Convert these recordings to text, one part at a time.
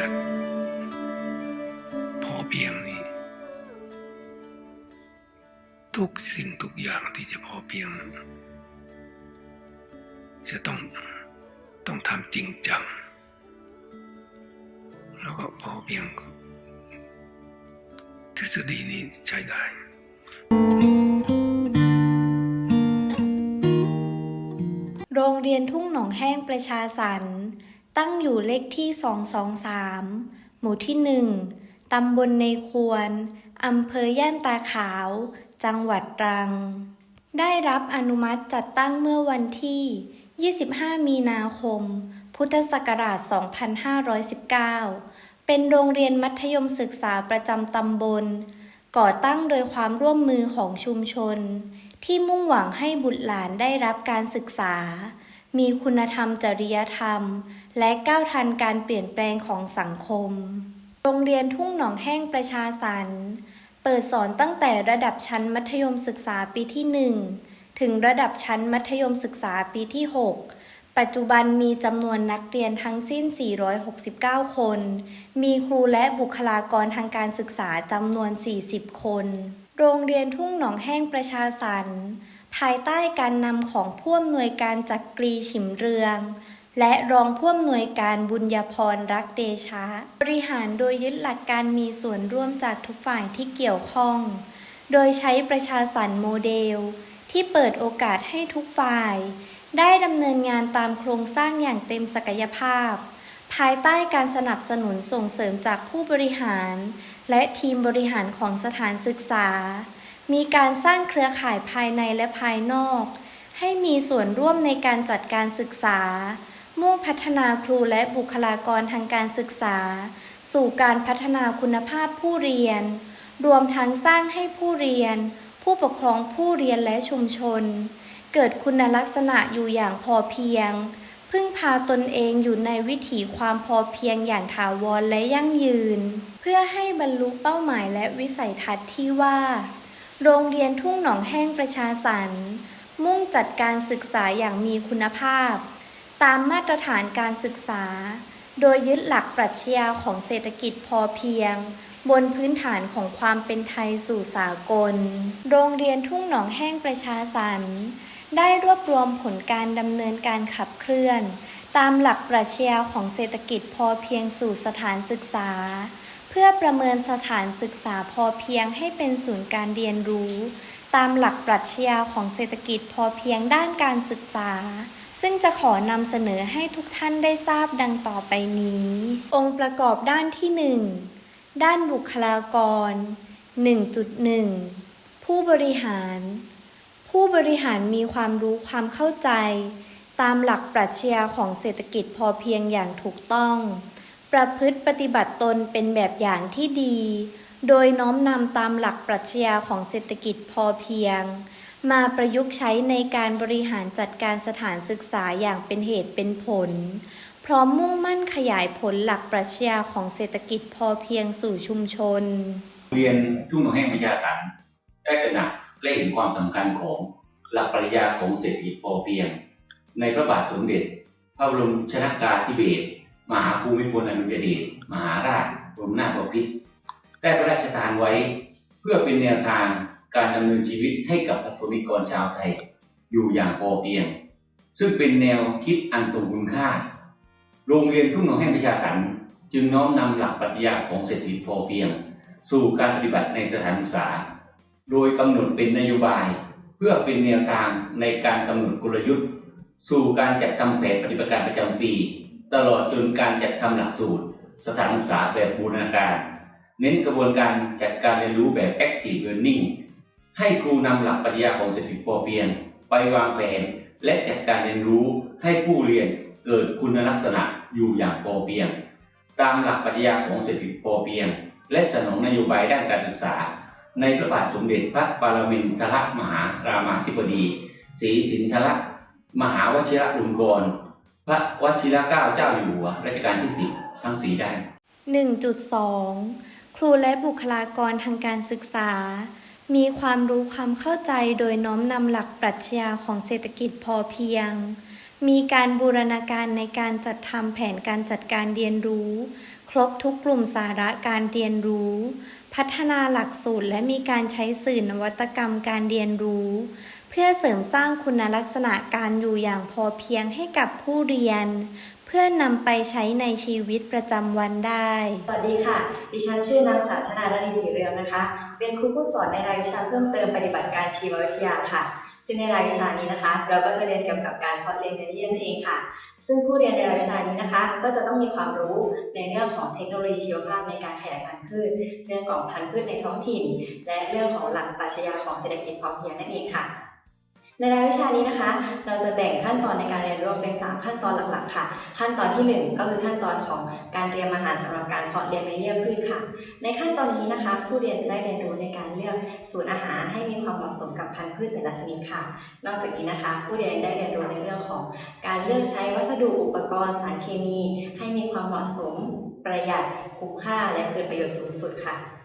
ยัติพอเพียงนี่ทุกสิ่งทุกอย่างที่จะพอเพียงนั้นจะต้องต้องทำจริงจัง แล้วก็พอเพียงก็ทฤษฎีนี้ใช้ได้โรงเรียนทุ่งหนองแห้งประชาสรรค์ ตั้งอยู่เลขที่ 223 หมู่ที่ 1 ตำบลในควร อำเภอย่านตาขาว จังหวัดตรัง ได้รับอนุมัติจัดตั้งเมื่อวันที่ 25 มีนาคม พุทธศักราช 2519 เป็นโรงเรียนมัธยมศึกษาประจำตำบล ก่อตั้งโดยความร่วมมือของชุมชน ที่มุ่งหวังให้บุตรหลานได้รับการศึกษา มีคุณธรรมจริยธรรม และก้าวทันการเปลี่ยนแปลงของสังคม โรงเรียนทุ่งหนองแห้งประชาสรรเปิดสอนตั้งแต่ระดับชั้นมัธยมศึกษาปีที่ 1 ถึงระดับชั้นมัธยมศึกษาปีที่ 6 ปัจจุบันมีจำนวนนักเรียนทั้งสิ้น 469 คน มีครูและบุคลากรทางการศึกษาจำนวน 40 คน โรงเรียนทุ่งหนองแห้งประชาสรรค์ ภายใต้การนำของผู้อำนวยการจักรีฉิมเรือง และรองผู้อำนวยการบุญญพรรักเดชะ บริหารโดยยึดหลักการมีส่วนร่วมจากทุกฝ่ายที่เกี่ยวข้อง โดยใช้ประชาสรรค์โมเดล ที่เปิดโอกาสให้ทุกฝ่าย ได้ดำเนินงานตามโครงสร้างอย่างเต็มศักยภาพ ภายใต้การสนับสนุนส่งเสริมจากผู้บริหาร และทีมบริหารของสถานศึกษา มีการสร้างเครือข่ายภายในและภายนอก ให้มีส่วนร่วมในการจัดการศึกษา มุ่งพัฒนาครูและบุคลากรทางการศึกษา สู่การพัฒนาคุณภาพผู้เรียน รวมทั้งสร้างให้ผู้เรียน ผู้ปกครองผู้เรียนและชุมชน เกิดคุณลักษณะอยู่อย่างพอเพียง พึ่งพาตนเองอยู่ในวิถีความพอเพียงอย่างถาวรและยั่งยืน เพื่อให้บรรลุเป้าหมายและวิสัยทัศน์ที่ว่า โรงเรียนทุ่งหนองแห้งประชาสรรค์มุ่งจัดการศึกษาอย่างมีคุณภาพ ตามมาตรฐานการศึกษา โดยยึดหลักปรัชญาของเศรษฐกิจพอเพียง บนพื้นฐานของความเป็นไทยสู่สากล โรงเรียนทุ่งหนองแห้งประชาสรรค์ได้รวบรวมผลการดำเนินการขับเคลื่อน ตามหลักปรัชญาของเศรษฐกิจพอเพียงสู่สถานศึกษา เพื่อประเมินสถานศึกษาพอเพียงให้เป็นศูนย์การเรียนรู้ ตามหลักปรัชญาของเศรษฐกิจพอเพียงด้านการศึกษา ซึ่งจะขอนำเสนอให้ทุกท่านได้ทราบดังต่อไปนี้ องค์ประกอบด้านที่ 1 ด้านบุคลากร 1.1 ผู้บริหาร ผู้บริหารมีความรู้ความเข้าใจ ตามหลักปรัชญาของเศรษฐกิจพอเพียงอย่างถูกต้อง ประพฤติปฏิบัติตนเป็นแบบอย่างที่ดี โดยน้อมนำตามหลักปรัชญาของเศรษฐกิจพอเพียง มาประยุกต์ใช้ในการบริหารจัดการสถานศึกษาอย่างเป็นเหตุเป็นผล พร้อมมุ่งมั่นขยายผลหลักปรัชญาของเศรษฐกิจพอเพียงสู่ชุมชน เรียนทุ่งหนองแห้งประชาสรรค์ได้ตระหนักและเห็นความสำคัญของหลักปรัชญาของเศรษฐกิจพอเพียง ในพระบาทสมเด็จ พระบรมชนากาธิเบศร มหาภูมิพลอดุลยเดชมหาราชบรมนาถบพิตรได้พระราชทานไว้ เพื่อเป็นแนวทางการดำเนินชีวิตให้กับประสบนิกรชาวไทย อยู่อย่างพอเพียง ซึ่งเป็นแนวคิดอันทรงคุณค่า โรงเรียนทุ่งหนองแห้งประชาสรรค์จึงน้อมนำหลักปรัชญาของเศรษฐกิจพอเพียง สู่การปฏิบัติในสถานศึกษา โดยกำหนดเป็นนโยบายเพื่อเป็นแนวทางในการกำหนดกลยุทธ์ สู่การจัดทำแผนปฏิบัติการประจำปี ตลอดจนการจัดทำหลักสูตร สถานศึกษาแบบบูรณาการ เน้นกระบวนการจัดการเรียนรู้แบบ active learning ให้ครูนำหลักปรัชญาของเศรษฐกิจพอเพียง ไปวางแผนและจัดการเรียนรู้ให้ผู้เรียนเกิดคุณลักษณะอยู่อย่างพอเพียง ตามหลักปรัชญาของเศรษฐกิจพอเพียง และสนองนโยบายด้านการศึกษา ในพระบาทสมเด็จพระปรมินทรมหารามาธิบดีศรีสินธรมหาวชิรลงกรณ์ พระวชิรเกล้าเจ้าอยู่หัวรัชกาลที่สิบทั้งสีได้าน1.2 ครูและบุคลากรทางการศึกษา มีความรู้ความเข้าใจโดยน้อมนำหลักปรัชญาของเศรษฐกิจพอเพียง มีการบูรณาการในการจัดทำแผนการจัดการเรียนรู้ ครบทุกกลุ่มสาระการเรียนรู้ พัฒนาหลักสูตรและมีการใช้สื่อนวัตกรรมการเรียนรู้ เพื่อเสริมสร้างคุณลักษณะการอยู่อย่างพอเพียงให้กับผู้เรียน เพื่อนำไปใช้ในชีวิตประจำวันได้ สวัสดีค่ะ ดิฉันชื่อนางสาวชนาดานีศรีเรืองนะคะ เป็นครูผู้สอนในรายวิชาเพิ่มเติมปฏิบัติการชีววิทยาค่ะซึ่งในรายวิชานี้นะคะ เราก็จะเรียนเกี่ยวกับการเพาะเลี้ยงเนื้อเยื่อนั่นเองค่ะ ซึ่งผู้เรียนในรายวิชานี้นะคะ ก็จะต้องมีความรู้ในเรื่องของเทคโนโลยีชีวภาพในการขยายพันธุ์พืช เรื่องของพันธุ์พืชในท้องถิ่น และเรื่องของหลักปรัชญาของเศรษฐกิจพอเพียงนั่นเองค่ะ ในรายวิชานี้นะคะ เราจะแบ่งขั้นตอนในการเรียนรู้เป็นสามขั้นตอนหลักๆ ค่ะ ขั้นตอนที่หนึ่งก็คือขั้นตอนของการเตรียมอาหารสำหรับการเพาะเลี้ยงในเยื่อพืชค่ะ ในขั้นตอนนี้นะคะ ผู้เรียนจะได้เรียนรู้ในการเลือกสูตรอาหารให้มีความเหมาะสมกับพันธุ์พืชแต่ละชนิดค่ะ นอกจากนี้นะคะ ผู้เรียนได้เรียนรู้ในเรื่องของ การเลือกใช้วัสดุอุปกรณ์สารเคมี ให้มีความเหมาะสม ประหยัดคุ้มค่าและเกิดประโยชน์สูงสุดค่ะ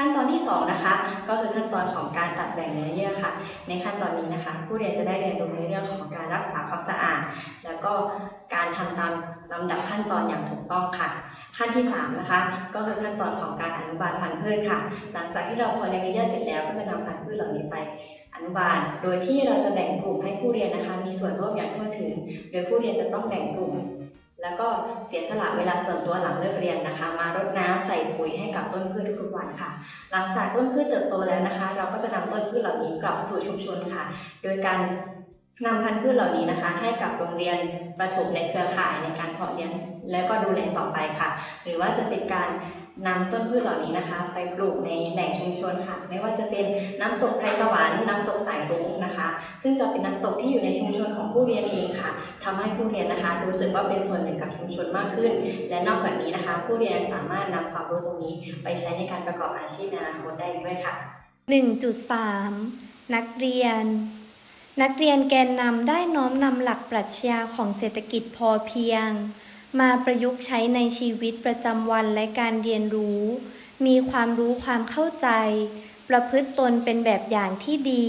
ขั้นตอนที่สองนะคะก็คือขั้นตอนของการตัดแบ่งเนื้อเยื่อค่ะ ในขั้นตอนนี้นะคะ ผู้เรียนจะได้เรียนรู้ในเรื่องของการรักษาความสะอาด แล้วก็การทำตามลำดับขั้นตอนอย่างถูกต้องค่ะ ขั้นที่สามนะคะก็คือขั้นตอนของการอนุบาลพันธุ์พืชค่ะ หลังจากที่เราพอเลี้ยงเยื่อเสร็จแล้วก็จะนำพันธุ์พืชเหล่านี้ไปอนุบาล โดยที่เราจะแบ่งกลุ่มให้ผู้เรียนนะคะ มีส่วนร่วมอย่างทั่วถึง โดยผู้เรียนจะต้องแบ่งกลุ่ม แล้วก็เสียสละเวลาส่วนตัวหลังเลิกเรียนนะคะ มารดน้ำใส่ปุ๋ยให้กับต้นพืชทุกวันค่ะ หลังจากต้นพืชเติบโตแล้วนะคะ เราก็จะนำต้นพืชเหล่านี้กลับสู่ชุมชนค่ะ โดยการนำพันธุ์พืชเหล่านี้นะคะ ให้กับโรงเรียนประถมในเครือข่ายในการเพาะเลี้ยงและก็ดูแลต่อไปค่ะ หรือว่าจะเป็นการ นำต้นพืชเหล่านี้นะคะ ไปปลูกในแหล่งชุมชนค่ะ ไม่ว่าจะเป็นน้ำตกไพรสวรรค์น้ำตกสายรุ้งนะคะ ซึ่งจะเป็นน้ำตกที่อยู่ในชุมชนของผู้เรียนเองค่ะทำให้ผู้เรียนนะคะ รู้สึกว่าเป็นส่วนหนึ่งกับชุมชนมากขึ้น และนอกจากนี้นะคะ ผู้เรียนสามารถนำความรู้ตรงนี้ ไปใช้ในการประกอบอาชีพในอนาคตได้อีกด้วยค่ะ 1.3 นักเรียน นักเรียนแกนนำได้น้อมนำหลักปรัชญาของเศรษฐกิจพอเพียง มาประยุกต์ใช้ในชีวิตประจำวันและการเรียนรู้ มีความรู้ความเข้าใจ ประพฤติตนเป็นแบบอย่างที่ดี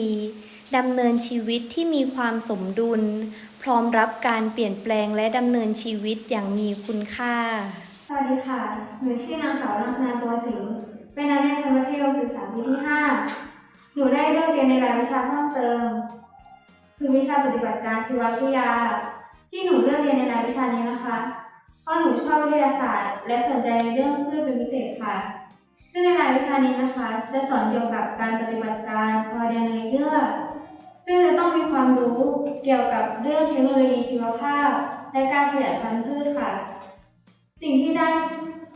ดำเนินชีวิตที่มีความสมดุล พร้อมรับการเปลี่ยนแปลงและดำเนินชีวิตอย่างมีคุณค่า สวัสดีค่ะ หนูชื่อนางสาวรังคณาตัวสิงเป็นนักเรียนชั้นมัธยมศึกษาปีที่ 5 หนูได้เลือกเรียนในรายวิชาเพิ่มเติม คือวิชาปฏิบัติการชีววิทยา ที่หนูเลือกเรียนในรายวิชานี้นะคะ ราะหนูชอบวิทยาศาสตร์ และสนใจในเรื่องพืชเป็นพิเศษค่ะ ซึ่งในรายวิชานี้นะคะ จะสอนเกี่ยวกับการปฏิบัติการพอเรียนในเยื่อซึ่งจะต้องมีความรู้เกี่ยวกับเรื่องเทคโนโลยีชีวภาพ และการขยายพันธุ์พืชค่ะ สิ่งที่ได้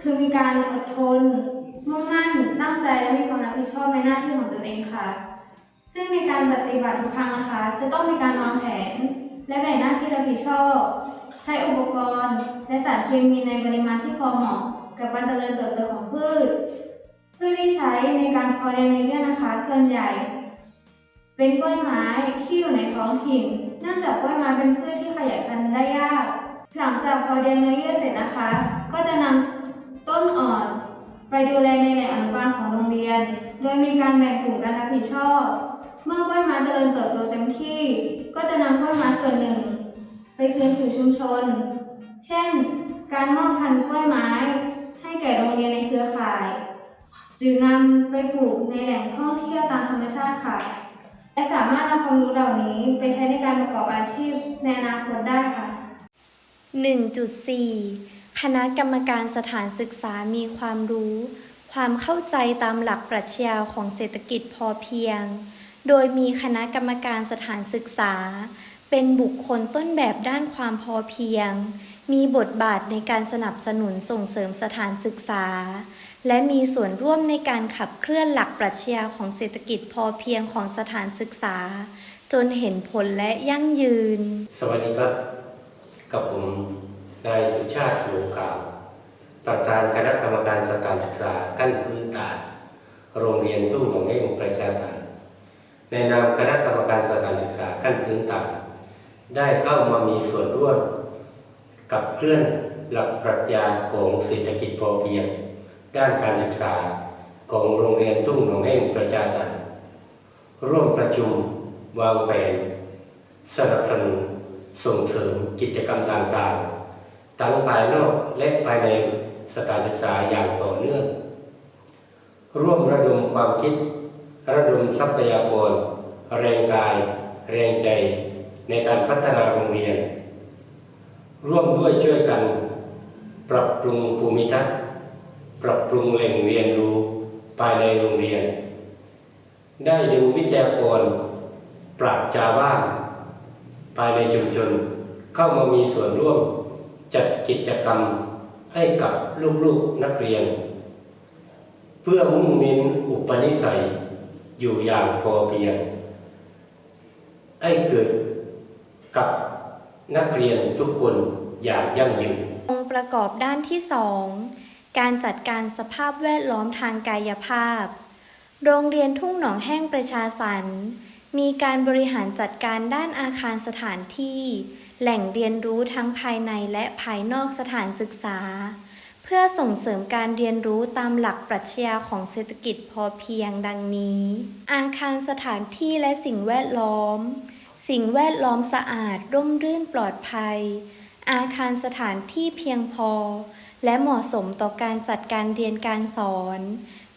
คือมีการอดทนมุ่งมั่นตั้งใจและมีความรับผิดชอบในหน้าที่ของตนเองค่ะ ซึ่งในการปฏิบัติทุกครั้งนะคะ จะต้องมีการวางแผน และแบ่งหน้าที่รับผิดชอบ ใช้อุปกรณ์และสารเคมีในปริมาณที่พอเหมาะกับการเจริญเติบโตของพืชพืชที่ใช้ในการเพาะเลี้ยงในเยื่อนะคะส่วนใหญ่ เป็นกล้วยไม้ที่อยู่ในท้องถิ่น เนื่องจากกล้วยไม้เป็นพืชที่ขยายพันธุ์ได้ยาก หลังจากพอเรียนเนื้อเยื่อเสร็จนะคะ ก็จะนำต้นอ่อนไปดูแลในแหล่งอนุบาลของโรงเรียน โดยมีการแบ่งกลุ่มการรับผิดชอบ เมื่อกล้วยไม้เจริญเติบโตเต็มที่ ก็จะนำกล้วยไม้ส่วนหนึ่ง คืนสู่ชุมชน เช่น การมอบพันธุ์กล้วยไม้ ให้แก่โรงเรียนในเครือข่าย หรือนำไปปลูกในแหล่งท่องเที่ยวตามธรรมชาติค่ะ และสามารถนำความรู้เหล่านี้ไปใช้ในการประกอบอาชีพในอนาคตได้ค่ะ 1.4 คณะกรรมการสถานศึกษามีความรู้ ความเข้าใจตามหลักปรัชญาของเศรษฐกิจพอเพียง โดยมีคณะกรรมการสถานศึกษา เป็นบุคคลต้นแบบด้านความพอเพียง มีบทบาทในการสนับสนุนส่งเสริมสถานศึกษา และมีส่วนร่วมในการขับเคลื่อนหลักปรัชญาของเศรษฐกิจพอเพียงของสถานศึกษา จนเห็นผลและยั่งยืน สวัสดีครับ กับผมนายสุชาติหลวงกาวประธานคณะกรรมการสถานศึกษาขั้นพื้นฐาน โรงเรียนทุ่งหนองเองประชาสรรค์ในนามคณะกรรมการสถานศึกษาขั้นพื้นฐาน ได้เข้ามามีส่วนร่วม กับเคลื่อนหลักปรัชญาของเศรษฐกิจพอเพียง ด้านการศึกษาของโรงเรียนทุ่งหนองเองประชาสรรร่วมประชุมวางแผนสนับสนุนส่งเสริมกิจกรรมต่างๆทั้งภายนอกและภายในสถานศึกษาอย่างต่อเนื่อง ร่วมระดมความคิด ระดมทรัพยากร แรงกาย แรงใจ ในการพัฒนาโรงเรียน ร่วมด้วยช่วยกัน ปรับปรุงภูมิทัศน์ปรับปรุงแหล่งเรียนรู้ภายในโรงเรียน ได้ดึงวิทยากรปราชญ์ชาวบ้านภายในชุมชน เข้ามามีส่วนร่วมจัดกิจกรรมให้กับลูกๆนักเรียน เพื่อมุ่งเน้นอุปนิสัยอยู่อย่างพอเพียงให้เกิด กับนักเรียนทุกคนอย่างยั่งยืนองค์ประกอบด้านที่ 2 การจัดการสภาพแวดล้อมทางกายภาพ โรงเรียนทุ่งหนองแห้งประชาสรรค์มีการบริหารจัดการด้านอาคารสถานที่ แหล่งเรียนรู้ทั้งภายในและภายนอกสถานศึกษา เพื่อส่งเสริมการเรียนรู้ตามหลักปรัชญาของเศรษฐกิจพอเพียงดังนี้ อาคารสถานที่และสิ่งแวดล้อม สิ่งแวดล้อมสะอาดร่มรื่นปลอดภัย อาคารสถานที่เพียงพอ และเหมาะสมต่อการจัดการเรียนการสอน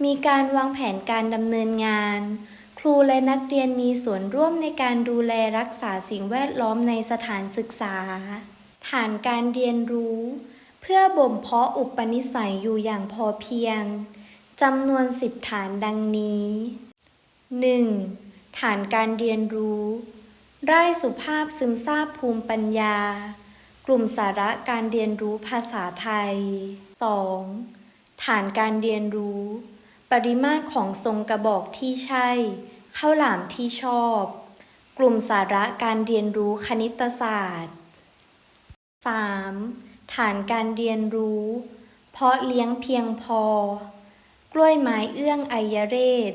มีการวางแผนการดำเนินงาน ครูและนักเรียนมีส่วนร่วมในการดูแลรักษาสิ่งแวดล้อมในสถานศึกษา ฐานการเรียนรู้ เพื่อบ่มเพาะอุปนิสัยอยู่อย่างพอเพียงจำนวนสิบฐานดังนี้ 1. ฐานการเรียนรู้ ไร่สุภาพซึมซาบภูมิปัญญา กลุ่มสาระการเรียนรู้ภาษาไทย 2. ฐานการเรียนรู้ ปริมาตรของทรงกระบอกที่ใช่ข้าวหลามที่ชอบ กลุ่มสาระการเรียนรู้คณิตศาสตร์ 3. ฐานการเรียนรู้ เพาะเลี้ยงเพียงพอ กล้วยไม้เอื้องไอยเรศ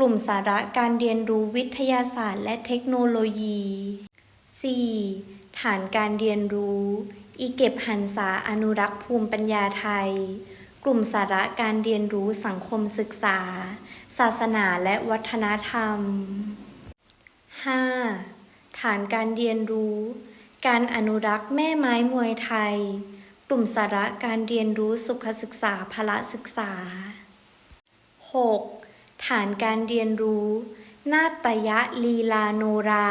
กลุ่มสาระการเรียนรู้วิทยาศาสตร์และเทคโนโลยี 4. ฐานการเรียนรู้ อีเก็บหันษาอนุรักษ์ภูมิปัญญาไทย กลุ่มสาระการเรียนรู้สังคมศึกษา ศาสนาและวัฒนธรรม 5. ฐานการเรียนรู้ การอนุรักษ์แม่ไม้มวยไทย กลุ่มสาระการเรียนรู้สุขศึกษาพละศึกษา 6. ฐานการเรียนรู้ นาตยะลีลาโนรา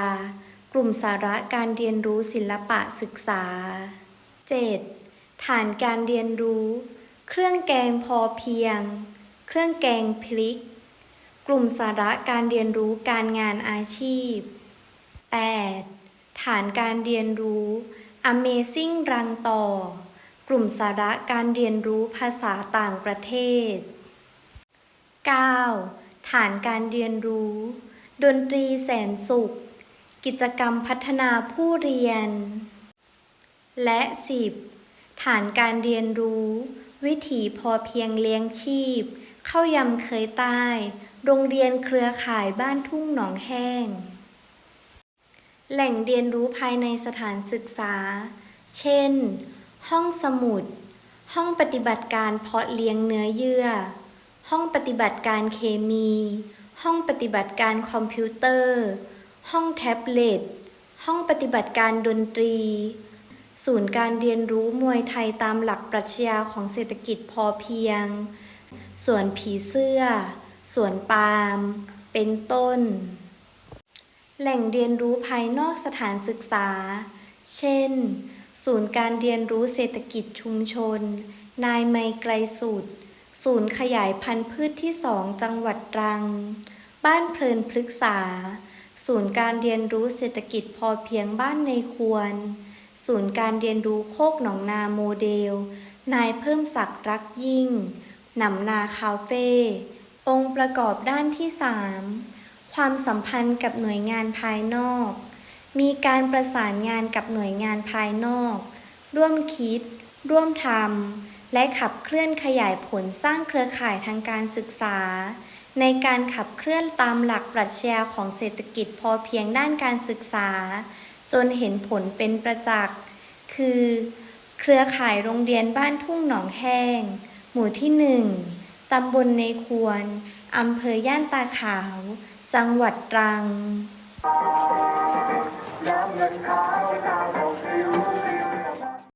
กลุ่มสาระการเรียนรู้ศิลปะศึกษา 7. ฐานการเรียนรู้ เครื่องแกงพอเพียง เครื่องแกงพลิก กลุ่มสาระการเรียนรู้การงานอาชีพ 8. ฐานการเรียนรู้ Amazing รังต่อ กลุ่มสาระการเรียนรู้ภาษาต่างประเทศ 9. ฐานการเรียนรู้ ดนตรีแสนสุข กิจกรรมพัฒนาผู้เรียน และ 10. ฐานการเรียนรู้ วิถีพอเพียงเลี้ยงชีพ เข้ายำเคยใต้ โรงเรียนเครือข่ายบ้านทุ่งหนองแห้ง แหล่งเรียนรู้ภายในสถานศึกษา เช่น ห้องสมุด ห้องปฏิบัติการเพาะเลี้ยงเนื้อเยื่อ ห้องปฏิบัติการเคมี ห้องปฏิบัติการคอมพิวเตอร์ ห้องแท็บเล็ต ห้องปฏิบัติการดนตรี ศูนย์การเรียนรู้มวยไทยตามหลักปรัชญาของเศรษฐกิจพอเพียง สวนผีเสื้อ สวนปาล์ม เป็นต้น แหล่งเรียนรู้ภายนอกสถานศึกษา เช่น ศูนย์การเรียนรู้เศรษฐกิจชุมชน นายไมไกลสุด ศูนย์ขยายพันธุ์พืชที่สองจังหวัดตรัง บ้านเพลินพฤกษา ศูนย์การเรียนรู้เศรษฐกิจพอเพียงบ้านในควร ศูนย์การเรียนรู้โคกหนองนาโมเดล นายเพิ่มศักดิ์รักยิ่ง หนำนาคาเฟ่ องค์ประกอบด้านที่สามความสัมพันธ์กับหน่วยงานภายนอก มีการประสานงานกับหน่วยงานภายนอก ร่วมคิด ร่วมทำ และขับเคลื่อนขยายผลสร้างเครือข่ายทางการศึกษา ในการขับเคลื่อนตามหลักปรัชญาของเศรษฐกิจพอเพียงด้านการศึกษา จนเห็นผลเป็นประจักษ์ คือ เครือข่ายโรงเรียนบ้านทุ่งหนองแห้ง หมู่ที่หนึ่งตำบลในควร อำเภอย่านตาขาว จังหวัดตรังน้ำ